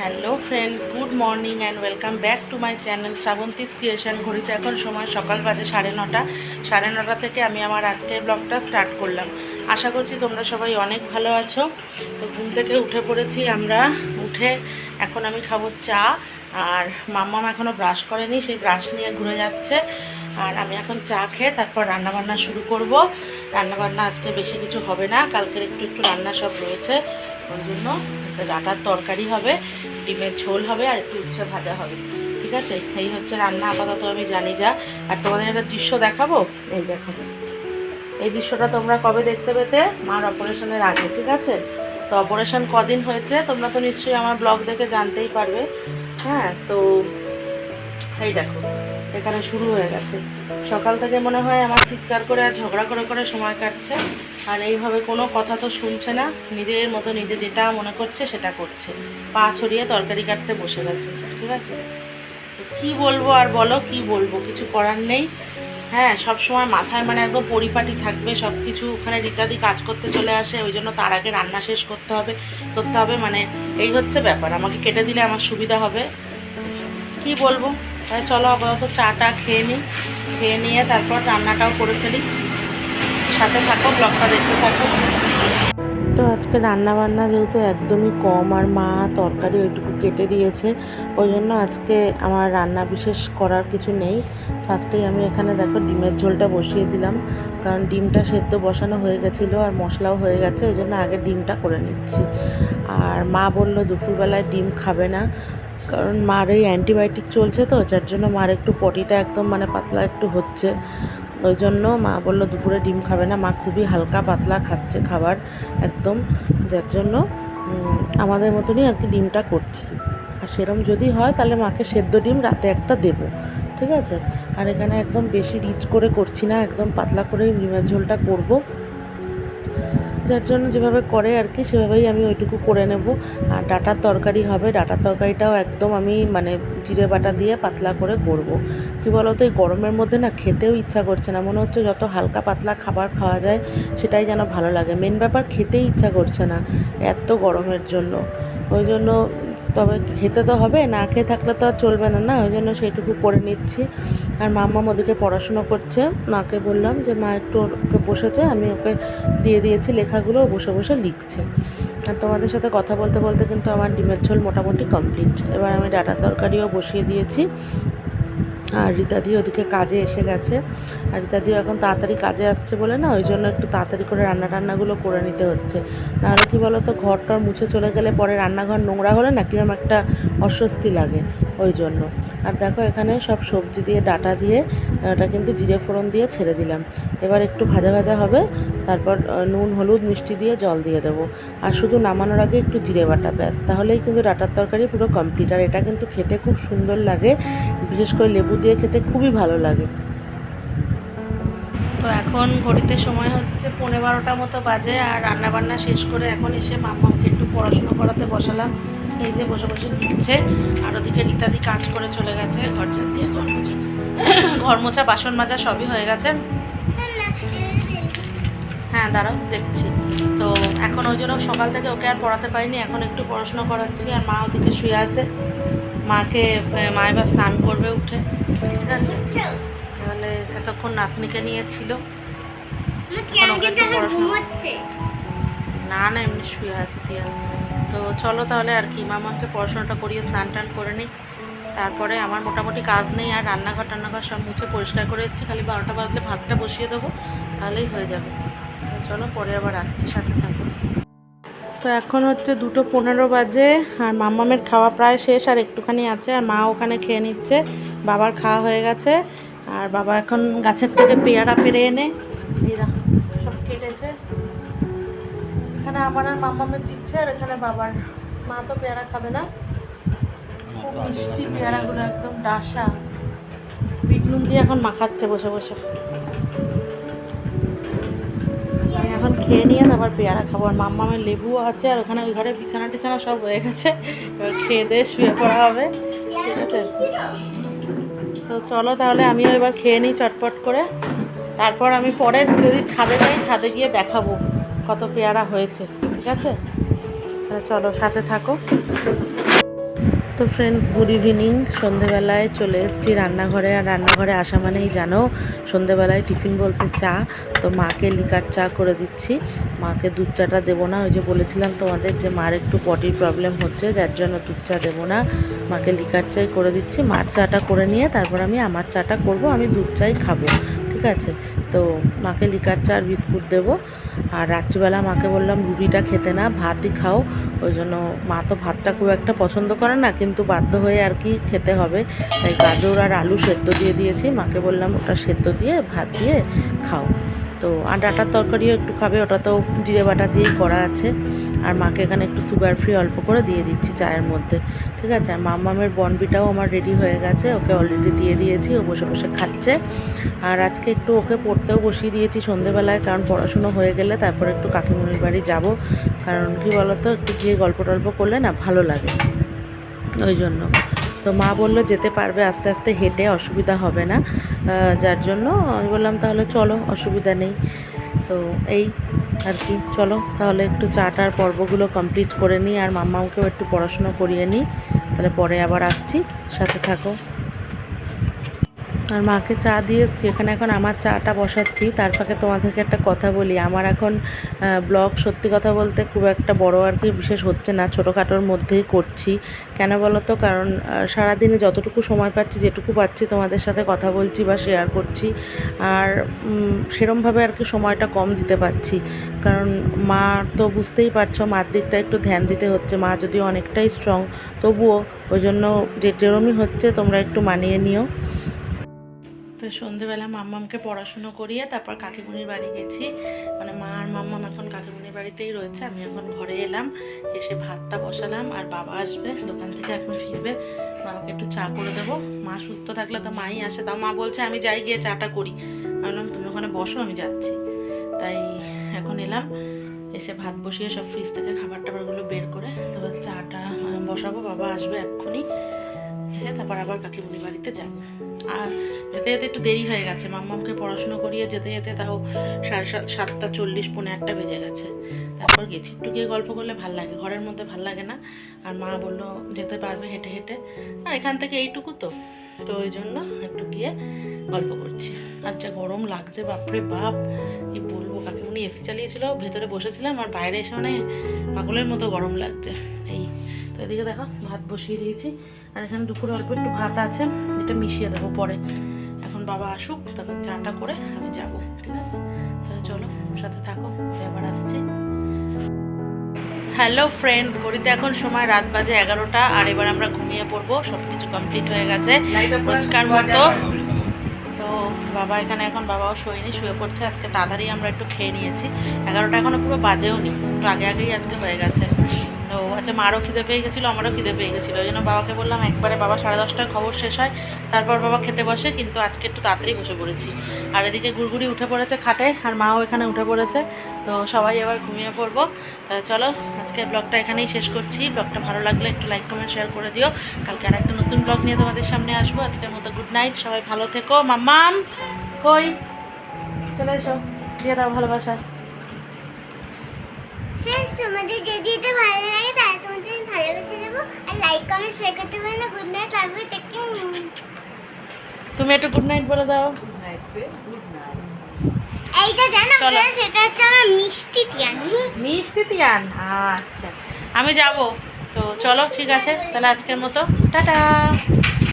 Hello friends, good morning and welcome back to my channel Shrabanti's creation ঘড়িতে। এখন সময় সকাল বাজে সাড়ে নটা। সাড়ে নটা থেকে আমি আমার আজকের ব্লগটা স্টার্ট করলাম। আশা করছি তোমরা সবাই অনেক ভালো আছো। তো ঘুম থেকে উঠে পড়েছি আমরা। উঠে এখন আমি খাব চা। আর মাম্মাম এখনও ব্রাশ করেনি, সেই ব্রাশ নিয়ে ঘুরে যাচ্ছে। আর আমি এখন চা খেয়ে তারপর রান্নাবান্না শুরু করব। রান্নাবান্না আজকে বেশি কিছু হবে না। কালকের একটু একটু রান্না সব রয়েছে। ওই জন্য একটা ডাটার তরকারি হবে, ডিমের ঝোল হবে আর একটু উচ্ছে ভাজা হবে। ঠিক আছে? এই হচ্ছে রান্না, আপাতত আমি জানি যা। আর তোমাদের একটা দৃশ্য দেখাবো? এই দেখো। এই দৃশ্যটা তোমরা কবে দেখতে পেতে? মার অপারেশনের আগে, ঠিক আছে? তো অপারেশন কদিন হয়েছে? তোমরা তো নিশ্চয়ই আমার ব্লগ দেখে জানতেই পারবে। হ্যাঁ তো এই দেখো। এখানে শুরু হয়ে গেছে। সকাল থেকে মনে হয় আমার চিৎকার করে আর ঝগড়া করে করে সময় কাটছে। আর এইভাবে কোনো কথা তো শুনছে না। নিজের মতো নিজে যেটা মনে করছে সেটা করছে। পা ছড়িয়ে তরকারি কাটতে বসে গেছে। ঠিক আছে? কী বলব আর বলো, কি বলব? কিছু করার নেই। হ্যাঁ সব সময় মাথায় মানে একদম পরিপাটি থাকবে। সব কিছু ওখানে রীতাদি কাজ করতে চলে আসে। ওই জন্য তার আগে রান্না শেষ করতে হবে করতে হবে। মানে এই হচ্ছে ব্যাপার। আমাকে কেটে দিলে আমার সুবিধা হবে। কি বলব? তাই চলো আপাতত চাটা খেয়ে নিই। খেয়ে নিয়ে তারপর রান্নাটাও করে ফেলি। সাথে থাকো ব্লগটা দেখতে থাকো। তো আজকে রান্না বান্না যেহেতু একদমই কম, আর মা তরকারি ওইটুকু কেটে দিয়েছে, ওই জন্য আজকে আমার রান্না বিশেষ করার কিছু নেই। ফার্স্টেই আমি এখানে দেখো ডিমের ঝোলটা বসিয়ে দিলাম, কারণ ডিমটা সেদ্ধ বসানো হয়ে গেছিল আর মশলাও হয়ে গেছে, ওই জন্য আগে ডিমটা করে নিচ্ছি। আর মা বলল দুপুরবেলায় ডিম খাবে না কারণ মার এই অ্যান্টিবায়োটিক চলছে তো, যার জন্য মার একটু পটিটা একদম মানে পাতলা একটু হচ্ছে। ওই জন্য মা বলল, দুপুরে ডিম খাবে না। মা খুবই হালকা পাতলা খাচ্ছে খাবার একদম, যার জন্য আমাদের মতনই আর কি ডিমটা করছি। আর সেরম যদি হয় তাহলে মাকে সেদ্ধ ডিম রাতে একটা দেবো, ঠিক আছে? আর এখানে একদম বেশি রিচ করে করছি না, একদম পাতলা করেই ডিমের ঝোলটা করব। যার জন্য যেভাবে করে আর কি, সেভাবেই আমি ওইটুকু করে নেব। আর ডাটার তরকারি হবে, ডাটার তরকারিটাও একদম আমি মানে জিরে বাটা দিয়ে পাতলা করে করব। কী বলতো, এই গরমের মধ্যে না খেতেও ইচ্ছা করছে না, মনে হচ্ছে যত হালকা পাতলা খাবার খাওয়া যায় সেটাই যেন ভালো লাগে। মেন ব্যাপার খেতেই ইচ্ছা করছে না, এত গরমের জন্য। ওই জন্য তবে খেতে তো হবে, না খেয়ে থাকলে তো আর চলবে না না? ওই জন্য সেইটুকু করে নিচ্ছি। আর মাম্মা ওদিকে পড়াশুনো করছে। মাকে বললাম যে, মা একটু ওকে বসেছে, আমি ওকে দিয়ে দিয়েছি লেখাগুলো বসে বসে লিখছে। আর তোমাদের সাথে কথা বলতে বলতে কিন্তু আমার ডিমের ঝোল মোটামুটি কমপ্লিট। এবার আমি ডাটা তরকারিও বসিয়ে দিয়েছি। আর রীতাদি ওদিকে কাজে এসে গেছে। আর রীতাদিও এখন তাড়াতাড়ি কাজে আসছে বলে না, ওই জন্য একটু তাড়াতাড়ি করে রান্না টান্নাগুলো করে নিতে হচ্ছে। নাহলে কী বলো তো ঘরটার মুছে চলে গেলে পরে রান্নাঘর নোংরা হলে না কিরম একটা অস্বস্তি লাগে ওই জন্য। আর দেখো এখানে সব সবজি দিয়ে, ডাটা দিয়ে, ওটা কিন্তু জিরে ফোড়ন দিয়ে ছেড়ে দিলাম। এবার একটু ভাজা ভাজা হবে, তারপর নুন, হলুদ, মিষ্টি দিয়ে জল দিয়ে দেবো। আর শুধু নামানোর আগে একটু জিরে বাটা, ব্যাস। তাহলেই কিন্তু ডাটার তরকারি পুরো কমপ্লিট আর এটা কিন্তু খেতে খুব সুন্দর লাগে, বিশেষ করে লেবু দিয়ে খেতে খুবই ভালো লাগে। তো এখন ঘড়িতে সময় হচ্ছে পনেরো বারোটা মতো বাজে আর রান্না বান্না শেষ করে এখন এসে মাম্মাকে একটু পড়াশুনো করাতে বসালাম। এই যে বসে বসে লিখছে আর ওদিকে রীতাদি কাজ করে চলে গেছে, ঘর ঝাড় দিয়ে ঘর মোছা। ঘর মোছা, বাসন মাজা সবই হয়ে গেছে। হ্যাঁ দাঁড়াও, দেখছি। তো এখন ওই জন্য সকাল থেকে ওকে আর পড়াতে পারিনি, এখন একটু পড়াশোনা করাচ্ছি আর মা ওদিকে শুয়ে আছে। মাকে মা এবার স্নান করবে উঠে ঠিক আছে? তাহলে এতক্ষণ নাতনিকে নিয়েছিল না না এমনি শুয়ে আছে তিয়া তো চলো তাহলে আর কি মামাকে পড়াশোনাটা করিয়ে স্নান টান করে নিই। তারপরে আমার মোটামুটি কাজ নেই আর রান্নাঘর টান্নাঘর সব মুছে পরিষ্কার করে এসেছি। খালি বারোটা বাজলে ভাতটা বসিয়ে দেবো তাহলেই হয়ে যাবে। তো চলো পরে আবার আসছি সাথে থাকো। তো এখন হচ্ছে দুটো পনেরো বাজে, আর মাম্মামের খাওয়া প্রায় শেষ আর একটুখানি আছে, আর মা ওখানে খেয়ে নিচ্ছে। বাবার খাওয়া হয়ে গেছে, আর বাবা এখন গাছের থেকে পেয়ারা পেরে এনে সব কেটেছে। এখানে আমার আর মাম্মামের দিচ্ছে, আর এখানে বাবার। মা তো পেয়ারা খাবে না। খুব মিষ্টি পেয়ারাগুলো, একদম ডাসা। বিট নুন দিয়ে এখন মাখাচ্ছে বসে বসে। এখন খেয়ে নিয়ে তারপর পেয়ারা খাব। আর মাম্মামের লেবু আছে আর ওখানে ওই ঘরে বিছানা টিছানা সব হয়ে গেছে। এবার খেয়ে দিয়ে শুয়ে পড়া হবে। ঠিক আছে? তো চলো তাহলে আমিও এবার খেয়ে নিই চটপট করে। তারপর আমি পরে যদি ছাদে যাই, ছাদে গিয়ে দেখাবো কত পেয়ারা হয়েছে। ঠিক আছে? তাহলে চলো, সাথে থাকো। তো ফ্রেন্ডস গুড ইভিনিং সন্ধেবেলায় চলে এসেছি রান্নাঘরে। আর রান্নাঘরে আসা মানেই জানো, সন্ধেবেলায় টিফিন বলতে চা। তো মাকে লিকার চা করে দিচ্ছি। মাকে দুধ চাটা দেবো না। ওই যে বলেছিলাম তোমাদের যে মার একটু বডির প্রবলেম হচ্ছে, যার জন্য দুধ চা দেবো না। মাকে লিকার চাই করে দিচ্ছি। মার চাটা করে নিয়ে তারপর আমি আমার চাটা করব, আমি দুধ চাই খাব। ঠিক আছে? তো মাকে লিকার চা আর বিস্কুট দেবো। আর রাত্রিবেলা মাকে বললাম, রুটিটা খেতে না, ভাতই খাও। ওই জন্য মা তো ভাতটা খুব একটা পছন্দ করে না, কিন্তু বাধ্য হয়ে আর কি খেতে হবে। তাই গাজর আর আলু সেদ্ধ দিয়ে দিয়েছি। মাকে বললাম, ওটা সেদ্ধ দিয়ে, ভাত দিয়ে খাও। তো আর ডাটার তরকারিও একটু খাবে, ওটা তো জিরে বাটা দিয়েই করা আছে। আর মাকে এখানে একটু সুগার ফ্রি অল্প করে দিয়ে দিচ্ছি চায়ের মধ্যে, ঠিক আছে? আর মামামের বনবিটাও আমার রেডি হয়ে গেছে, ওকে অলরেডি দিয়ে দিয়েছি, ও বসে বসে খাচ্ছে। আর আজকে একটু ওকে পড়তেও বসিয়ে দিয়েছি সন্ধেবেলায়, কারণ পড়াশুনো হয়ে গেলে তারপর একটু কাকিমুনির বাড়ি যাব। কারণ কি বলতো, একটু গিয়ে গল্প টল্প করলে না ভালো লাগে। ওই জন্য। তো মা বলল যেতে পারবে আস্তে আস্তে, হেঁটে অসুবিধা হবে না। যার জন্য আমি বললাম, তাহলে চলো, অসুবিধা নেই। তো এই আর কি, চলো তাহলে একটু চাটার পর্বগুলো কমপ্লিট করে নিই, আর মাম্মাকেও একটু পড়াশোনা করিয়ে নিই। তাহলে পরে আবার আসছি, সাথে থাকো। আর মাকে চা দিয়ে এসছি এখানে এখন আমার চাটা বসাচ্ছি। তার ফাঁকে তোমাদেরকে একটা কথা বলি। আমার এখন ব্লগ সত্যি কথা বলতে খুব একটা বড় আর কি বিশেষ হচ্ছে না। ছোটোখাটোর মধ্যেই করছি। কেন বলো তো? কারণ সারাদিনে যতটুকু সময় পাচ্ছি, যেটুকু পাচ্ছি, তোমাদের সাথে কথা বলছি বা শেয়ার করছি। আর সেরমভাবে আর কি সময়টা কম দিতে পারছি। কারণ মা তো বুঝতেই পারছ, মার দিকটা একটু ধ্যান দিতে হচ্ছে। মা যদি অনেকটাই স্ট্রং তবুও ওই জন্য যে যেরমই হচ্ছে, তোমরা একটু মানিয়ে নিও। তো সন্ধেবেলা মাম্মামকে পড়াশুনো করিয়ে তারপর কাকিমুনির বাড়ি গেছি। মানে মা আর মাম্মাম এখন কাকিমুনির বাড়িতেই রয়েছে, আমি এখন ঘরে এলাম, এসে ভাতটা বসালাম আর বাবা আসবে, দোকান থেকে এখন ফিরবে। বাবাকে একটু চা করে দেবো। মা সুস্থ থাকলে তো মাই আসে তাও মা বলছে আমি যাই গিয়ে চাটা করি। বললাম, তুমি ওখানে বসো, আমি যাচ্ছি। তাই এখন এলাম, এসে ভাত বসিয়ে সব ফ্রিজ থেকে খাবার টাবারগুলো বের করে, তারপর চাটা বসাবো, বাবা আসবে এক্ষুনি। এসে তারপর আবার কাকিমুনি বাড়িতে যাব আর যেতে যেতে একটু দেরি হয়ে গেছে। মাম্মামকে পড়াশুনো করিয়ে যেতে যেতে তাও সাড়ে সাত সাতটা চল্লিশ, পৌনে একটা বেজে গেছে। তারপর গেছি। একটু গিয়ে গল্প করলে ভালো লাগে। ঘরের মধ্যে ভালো লাগে না। আর মা বলল, যেতে পারবে হেঁটে হেঁটে। আর এখান থেকে এইটুকু তো। তো ওই জন্য একটু গিয়ে গল্প করছি। আর যা গরম লাগছে, বাপরে বাপ! কি বলব? কাকিমুনি এসি চালিয়েছিল, ভেতরে বসেছিলাম, আর বাইরে এসে মানে পাগলের মতো গরম লাগছে। তো এদিকে দেখো ভাত বসিয়ে দিয়েছি। আর এখানে দুপুরে অল্প একটু ভাত আছে এটা মিশিয়ে দেবো পরে। এখন বাবা আসুক তারপর চাটা করে আমি যাব ঠিক আছে? তাহলে চলো সাথে থাকো এবার আসছি। হ্যালো ফ্রেন্ডস ঘড়িতে এখন সময় রাত বাজে এগারোটা আর এবার আমরা ঘুমিয়ে পড়ব সব কিছু কমপ্লিট হয়ে গেছে রোজকার মতো। তো বাবা এখানে এখন বাবাও শোয়নি শুয়ে পড়ছে আজকে তাড়াতাড়ি আমরা একটু খেয়ে নিয়েছি। এগারোটা এখনও পুরো বাজেও নি একটু আগে আগেই আজকে হয়ে গেছে। তো আচ্ছা মারও খিদে পেয়ে গেছিল, আমারও খিদে পেয়ে গেছিল। ওই জন্য বাবাকে বললাম, একবারে বাবা সাড়ে দশটায় খবর শেষ হয়, তারপর বাবা খেতে বসে, কিন্তু আজকে একটু তাড়াতাড়ি বসে পড়েছি। আর এদিকে গুড়গুড়ি উঠে পড়েছে খাটে, আর মাও এখানে উঠে পড়েছে। তো সবাই এবার ঘুমিয়ে পড়ব। চলো, আজকে ব্লগটা এখানেই শেষ করছি। ব্লগটা ভালো লাগলে একটু লাইক, কমেন্ট, শেয়ার করে দিও। কালকে আর একটা নতুন ব্লগ নিয়ে তোমাদের সামনে আসব। আজকের মতো গুড নাইট সবাই ভালো থেকো। মাম্মাম, কই? চলে এসো, দিয়ে দাও ভালোবাসা। ফ্রেন্ডস তোমাদের যদি এটা ভালো লাগে তাহলে তোমাদের আমি ভালোবেসে দেবো। আর লাইক কমেন্ট শেয়ার করতে পারো না। গুড নাইট তারপরে থেকে তুমি একটু গুড নাইট বলে দাও। এইটা জানো চলো। ফ্রেন্ডস এটা হচ্ছে আমার মিষ্টি টিয়ান মিষ্টি তিয়ান? আচ্ছা। আমি যাব। তো চলো ঠিক আছে। তাহলে আজকের মতো। টাটা।